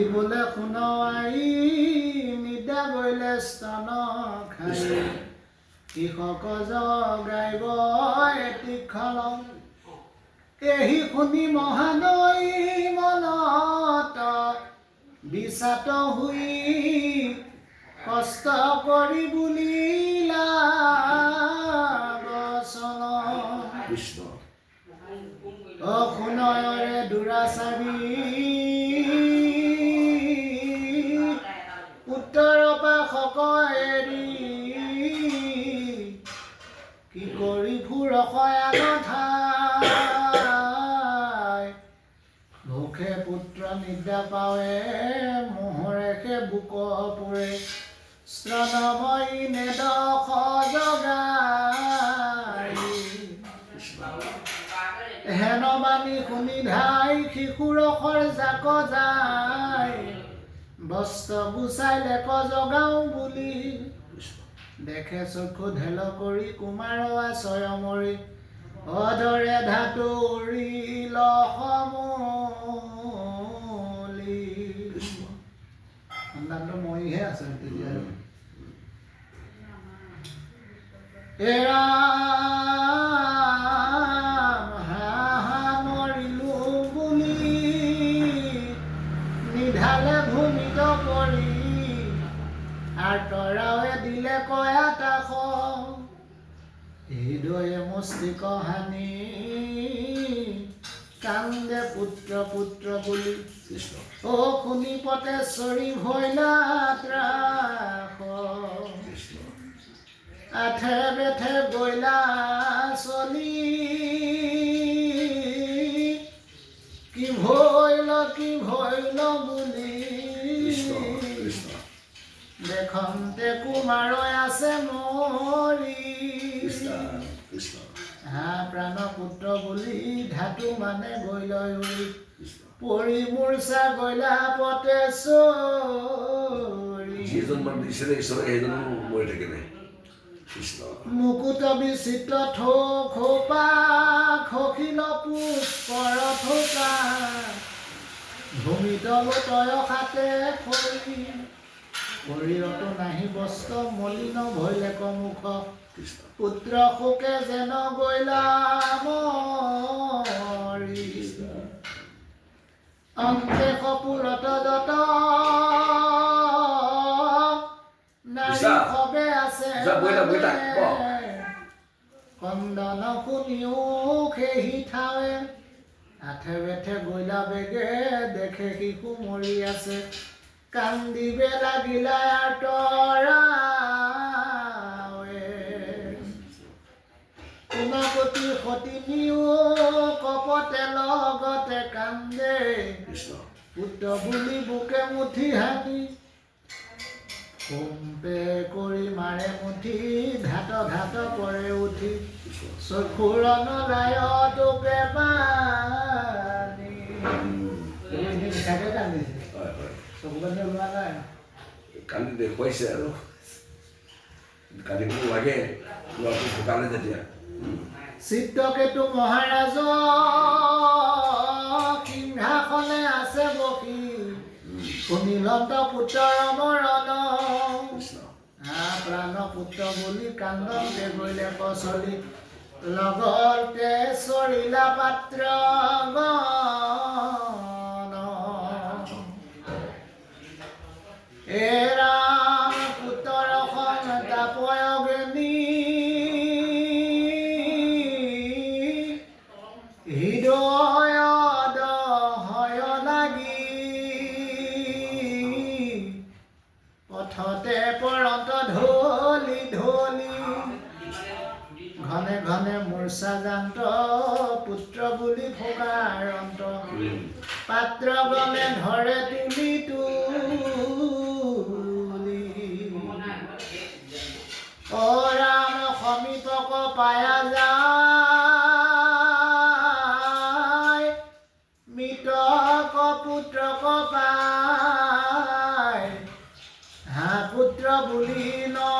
ধাইবলৈ সোণোৱাই নিদা গৈলে স্তন খাই। কৃষক জগাইব এটি খলম এহি শুনি মহাদৈ মনত বিচাত হুই কষ্ট কৰি বুলিলা বচন। কৃষ্ণ। অসুনয়ৰে দুৰাচাৰী নিদ্ৰা পাৱে মোহৰে সে বুক পৰে। শ্ৰণময় নেদশ জগাৰী শুনি ধাই শিশুৰসৰ জাক যায়। বস্ত্ৰ গুচাই লেক জগাওঁ বুলি। দেখে চকু ঢেল কৰি কুমাৰ আশয়মৰি অদৰে ধাতুৰি লসমূহ i her, så det er det. Era কয়া তা এইদৰে মস্তিকহানী কান্দে পুত্ৰ পুত্ৰ বুলি কৃষ্ণ। অ শুনি পতে চৰি ভৈলা ত্ৰাস কৃষ্ণ। আঠে বেঠে গৈলা চলি। কি ভৈল কি ভৈল বুলি। দেখন্তে কুমাৰ আছে মৰি। হা প্ৰাণ পুত্ৰ বুলি ধাতু মানে গৈলৈ উৰি। পৰি মূৰ্চা গৈলা পতে মুকুট বিচিত্ৰ থোপা পুষ্পৰ শৰীৰতো নাহি বস্ত্ৰ মলিন ভৈলেক মুখ পুত্ৰ শোকে যেন গৈলা মৰি অন্তে কপুৰত যত নাৰী সবে আছে কন্দন শুনিও খেহি থাৱে আঠে বেঠে গৈলা বেগে দেখে শিশু মৰি আছে কান্দিবে লাগিলা কোনপতি সতিনীও কপতে লগতে কান্দে। পুত্ৰ বুলি বুকে মুঠি হানি কম্পে কৰি মাৰে মুঠি ধাত ধাত পৰে উঠি। চকুৰ নলায় টোপে পানী কান্দিছে। চকু পানী ওলোৱা নাই। কালি দেখুৱাইছে আৰু। কান্দিব লাগে। ল'ৰাটো ঢুকালে যেতিয়া চিত্ৰকেতু মহাৰাজ সিংহাসনে আছে বহি শুনিলন্ত পুত্ৰৰ মৰণ। প্ৰাণ পুত্ৰ বুলি কান্দন্তে গৈলে কচলি। লগতে চৰিলা পাত্ৰ গণ এ ঘনে ঘনে মূৰ্ছা যান্ত পুত্ৰ বুলি ভোগাৰ অন্ত। পাত্ৰ গলে ধৰে তুলি তুলি। অ ৰাম সমীপক পায়া যায়। মৃতক পুত্ৰক পায় হা পুত্ৰ বুলি নৰপতি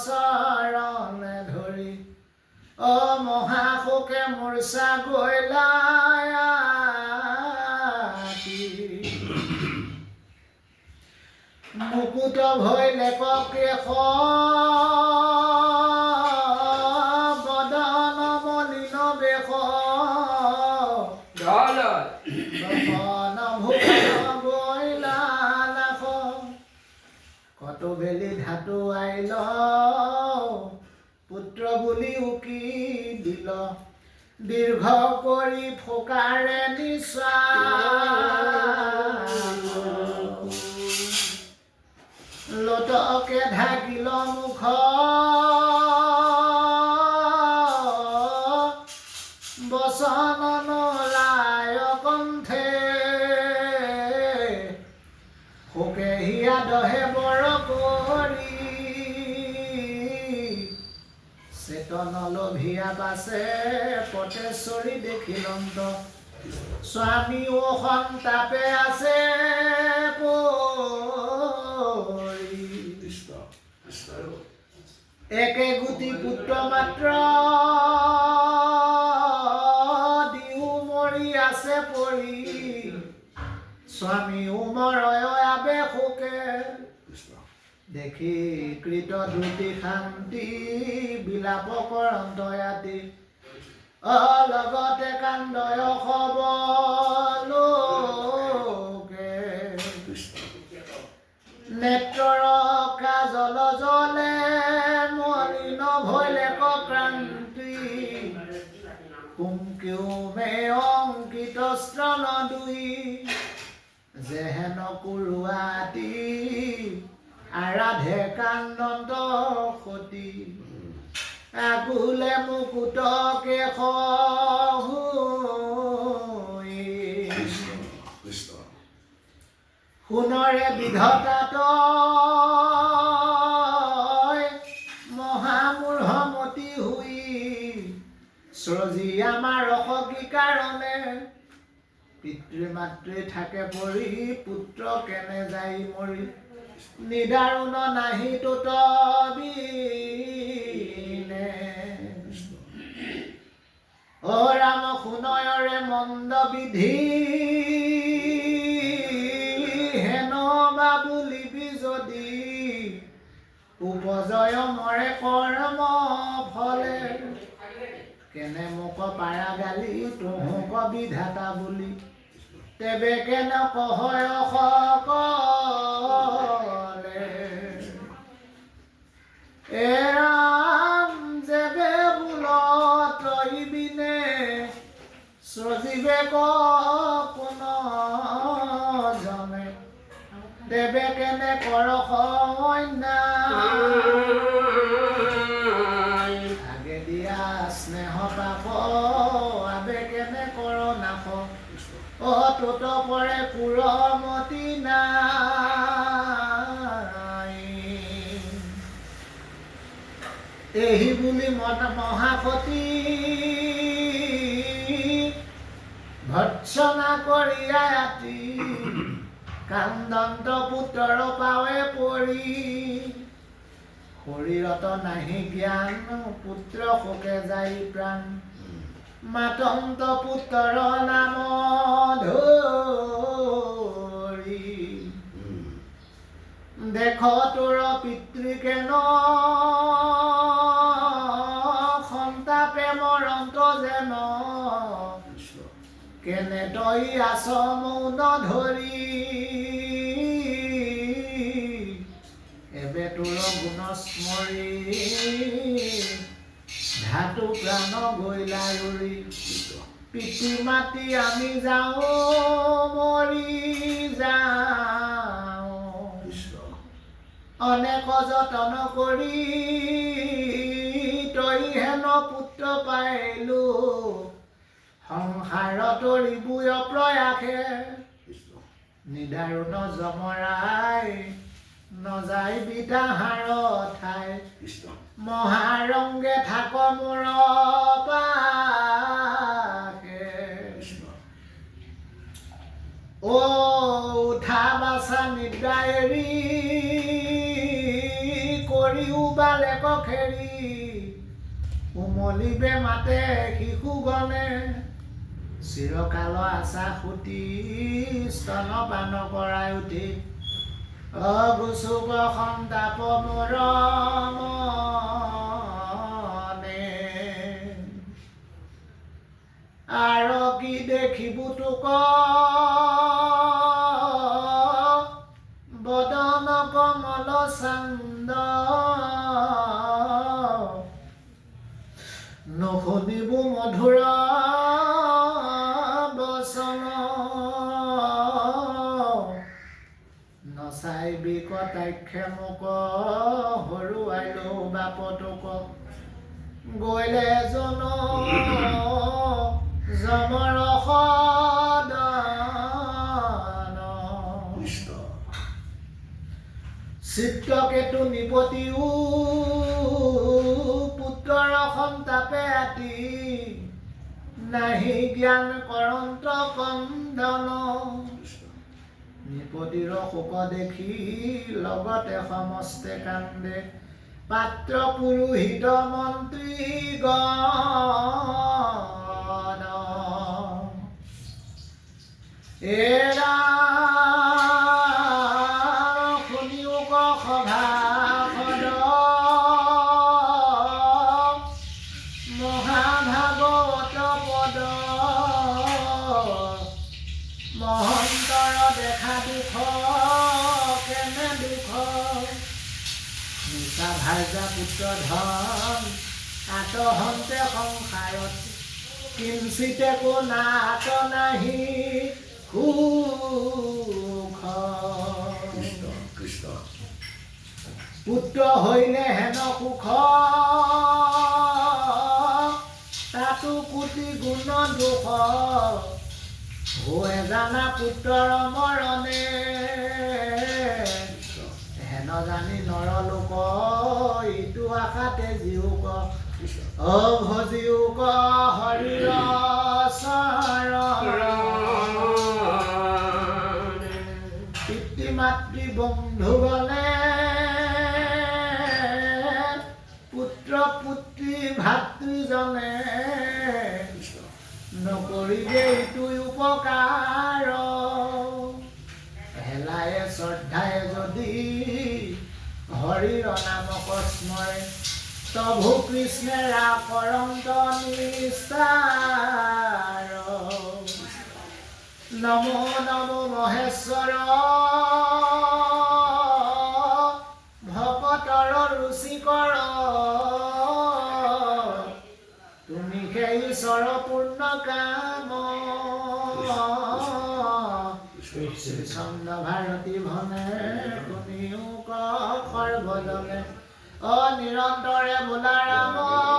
চৰণে ধৰি অ মহাশোকে মূৰ্চা গৈল মুকুট ভৈলে লেপক্ৰেষ বেলি ধাতু আইল পুত্ৰ বুলি উকি দিল। দীৰ্ঘ কৰি ফকাৰে নিচা। লতকে ঢাকিল মুখ বাছে পটেশ্বৰী দেখিলন্ত স্বামী ও সন্তাপে আছে একে গুটি পুত্ৰ মাত্ৰ দিও মৰি আছে পৰি। স্বামী উমৰয় আবে শোকে দেখি কৃত দ্ৰুতি শান্তি, বিলাপ কৰন্ত ৰাতি অলগতে কান্দয় কৃষ্ণ নেত্ৰৰ কাজল জলে মলিন ভৈলে ক্ৰান্তি কুমকিউমে অংকিত স্তন দুই। যেহেন কুৰুৱাতি আৰাধে কান্দন্ত সতী। সহুই কৃষ্ণ কৃষ্ণ। সোণৰে বিধতাত মহামূঢ়মতি হুই। স্ৰজি আমাৰ সখী কাৰণে। পিতৃ মাতৃ থাকে পৰি পুত্ৰ কেনে যাই মৰি। নিদাৰুণ নাহি তোত অ ৰাম সুনয়ৰে মন্দ বিধি। হেন বা বুলিবি যদি। উপজয় মৰে কৰ্ম ফলে। কেনে মোক পাৰা গালি তোহোক বিধাতা বুলি। তেবে কেনে কহয় সকলে এ ৰাম যেবে বোল তই বিনে সজীৱে দেৱে কেনে কৰ আগে বুলি মন মহাসতী ভৎসনা কৰিয়া কান্দন্ত পুত্ৰ পাৱে পৰি শৰীৰত নাহি জ্ঞান পুত্ৰ শোকে যাই প্ৰাণ মাতন্ত পুত্ৰ নাম ধৰি দেখ তোৰ পিতৃকে ন কেনে তই আছ মৌন ধৰি এবে তোৰ গুণ স্মৰি। ধাতু প্ৰাণ গৈলা উৰি পিতৃ মাতি আমি যাওঁ, মৰি যাওঁ। অনেক যতন কৰি তই হেন পুত্ৰ পাইলো। সংসাৰত ৰিবুয় প্ৰয়াসে। নিদাৰুণ জমৰাই নযাই বিদাহাৰ ঠাই। মহাৰংগে থাক মোৰ পাশে। ও উঠা বাছা নিদ্ৰা এৰি কৰিও বালে কখেৰি উমলি অলিবে মাতে শিশুগণে। চিৰকাল আশা সুতি স্তনপান কৰাই উঠি, অগুচুক সন্তাপ মোৰ আৰু কি দেখিব তোক? বদন কমল চান্দ। নুশুনিব মধুৰ বিকটাক্ষে মোক হৰুৱাইলো বাপটোক গৈলে জন জমৰ সদন চিত্ৰকেতু নিপতিও পুত্ৰৰ সন্তাপে আতি। নাহি জ্ঞান কৰন্ত কন্দন। কৃষ্ণ শোক দেখি লগতে সমস্তে কান্দে। পাত্ৰ পুৰোহিত মন্ত্ৰী গণ। এৰা নিচা ভাৰ্যা পুত্ৰ ধন আতহন্তে সংসাৰত। কিঞ্চিতে কো নাট নাহি সুখ। পুত্ৰ হৈলে হেন সুখ। তাতো কোটি গুণ দুখ। হৈ জানা পুত্ৰৰ মৰণে। অভজিউক হৰিৰ চৰণ পিতৃ মাতৃ বন্ধুগণে পুত্ৰ পুত্ৰী ভাতৃজনে নকৰিলে ইটো উপকাৰ। হেলায়ে শ্ৰদ্ধায়ে যদি হৰিৰ নামক স্মৰে তভু কৃষ্ণেৰা পৰন্ত নিস্তাৰ নমো নমো মহেশ্বৰ ভকতৰ ৰুচিকৰ তুমি সেই ঈশ্বৰ পূৰ্ণ কাম শ্ৰীচন্দ্ৰ ভাৰতী ভনে শুনিও ক সৰ্বজনে নিৰন্তৰে বোলা ৰাম